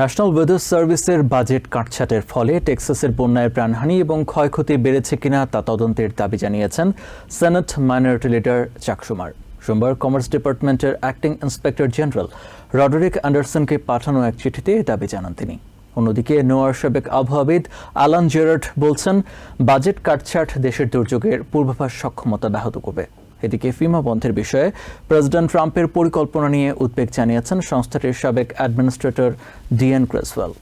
National weather সার্ভিসের budget কাটছাটের ফলে টেক্সাসের বন্যায় প্রাণহানি এবং ক্ষয়ক্ষতি বেড়েছে কিনা তা তদন্তের দাবি জানিয়েছেন senate minority leader Chuck Schumer সোমবার কমার্স ডিপার্টমেন্টের অ্যাক্টিং ইন্সপেক্টর জেনারেল রডরিক অ্যান্ডারসনকে পাঠানো এক চিঠিতে দাবি জানান তিনি। অন্যদিকে নোয়ার সাবেক আবহাওয়াবিদ আলান জেরার্ড বলছেন, বাজেট কাটছাট দেশের দুর্যোগের পূর্বাভাস সক্ষমতা ব্যাহত করবে। এদিকে ফিমা বন্ধের বিষয়ে প্রেসিডেন্ট ট্রাম্পের পরিকল্পনা নিয়ে উদ্বেগ জানিয়েছেন সংস্থাটির সাবেক অ্যাডমিনিস্ট্রেটর ডিএন ক্রেসওয়েল।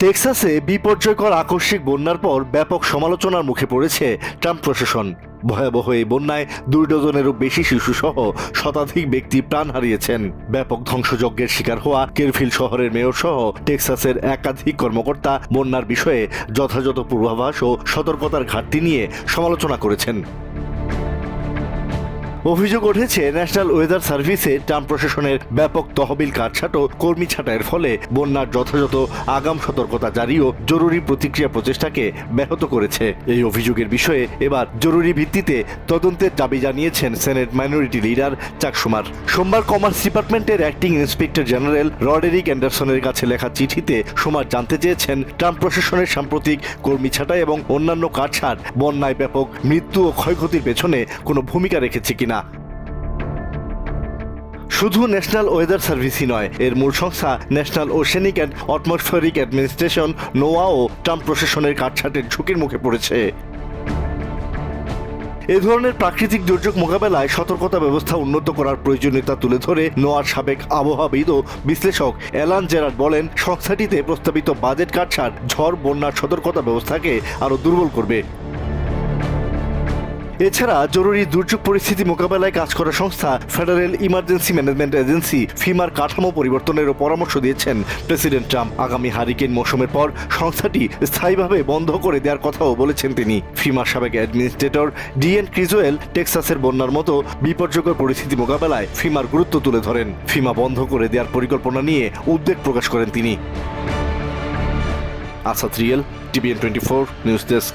টেক্সাসে বিপর্যয়কর আকস্মিক বন্যার পর ব্যাপক সমালোচনার মুখে পড়েছে ট্রাম্প প্রশাসন। ভয়াবহ এই বন্যায় দুই ডজনেরও বেশি শিশু সহ শতাধিক ব্যক্তি প্রাণ হারিয়েছেন। ব্যাপক ধ্বংসযজ্ঞের শিকার হওয়া কেরফিল শহরের মেয়র সহ টেক্সাসের একাধিক কর্মকর্তা বন্যার বিষয়ে যথাযথ পূর্বাভাস ও সতর্কতার ঘাটতি নিয়ে সমালোচনা করেছেন। অভিযোগ উঠেছে ন্যাশনাল ওয়েদার সার্ভিসে ট্রাম্প প্রশাসনের ব্যাপক তহবিল কাটছাট কর্মী ছাঁটাইয়ের ফলে বন্যার যথাযথ আগাম সতর্কতা জারি ও জরুরি প্রতিক্রিয়া প্রচেষ্টাকে ব্যাহত করেছে। এই অভিযোগের বিষয়ে এবার জরুরি ভিত্তিতে তদন্তের দাবি জানিয়েছেন senate minority leader Chuck Schumer সোমবার কমার্স ডিপার্টমেন্টের অ্যাক্টিং ইন্সপেক্টর জেনারেল রডেরিক অ্যান্ডারসনের কাছে লেখা চিঠিতে সুমার জানতে চেয়েছেন ট্রাম্প প্রশাসনের সাম্প্রতিক কর্মী ছাঁটাই এবং অন্যান্য কাটছাট, বন্যায় ব্যাপক মৃত্যু ও ক্ষয়ক্ষতির পেছনে কোনো ভূমিকা রেখেছে কিনা। শুধু ন্যাশনাল ওয়েদার সার্ভিসই নয়, এর মূল সংস্থা national oceanic and atmospheric administration নোয়াও Trump প্রশাসনের কাটছাটের ঝুঁকির মুখে পড়েছে। এ ধরনের প্রাকৃতিক দুর্যোগ মোকাবেলায় সতর্কতা ব্যবস্থা উন্নত করার প্রয়োজনীয়তা তুলে ধরে নোয়ার সাবেক আবহাওয়াবিদ ও বিশ্লেষক অ্যালান জেরার্ড বলেন, সংস্থাটিতে প্রস্তাবিত বাজেট কাটছাট, ঝড়, বন্যার সতর্কতা ব্যবস্থাকে আরও দুর্বল করবে। এছাড়া জরুরি দুর্যোগ পরিস্থিতি মোকাবেলায় কাজ করা সংস্থা ফেডারেল ইমার্জেন্সি ম্যানেজমেন্ট এজেন্সি ফিমার কাঠামো পরিবর্তনেরও পরামর্শ দিয়েছেন প্রেসিডেন্ট ট্রাম্প। আগামী হারিকেন মৌসুমের পর সংস্থাটি স্থায়ীভাবে বন্ধ করে দেওয়ার কথাও বলেছেন তিনি। ফিমার সাবেক অ্যাডমিনিস্ট্রেটর ডিএন ক্রিজোয়েল টেক্সাসের বন্যার মতো বিপর্যয়কর পরিস্থিতি মোকাবেলায় ফিমার গুরুত্ব তুলে ধরেন। ফিমা বন্ধ করে দেওয়ার পরিকল্পনা নিয়ে উদ্বেগ প্রকাশ করেন তিনি। Asad real, TVN twenty four, news desk.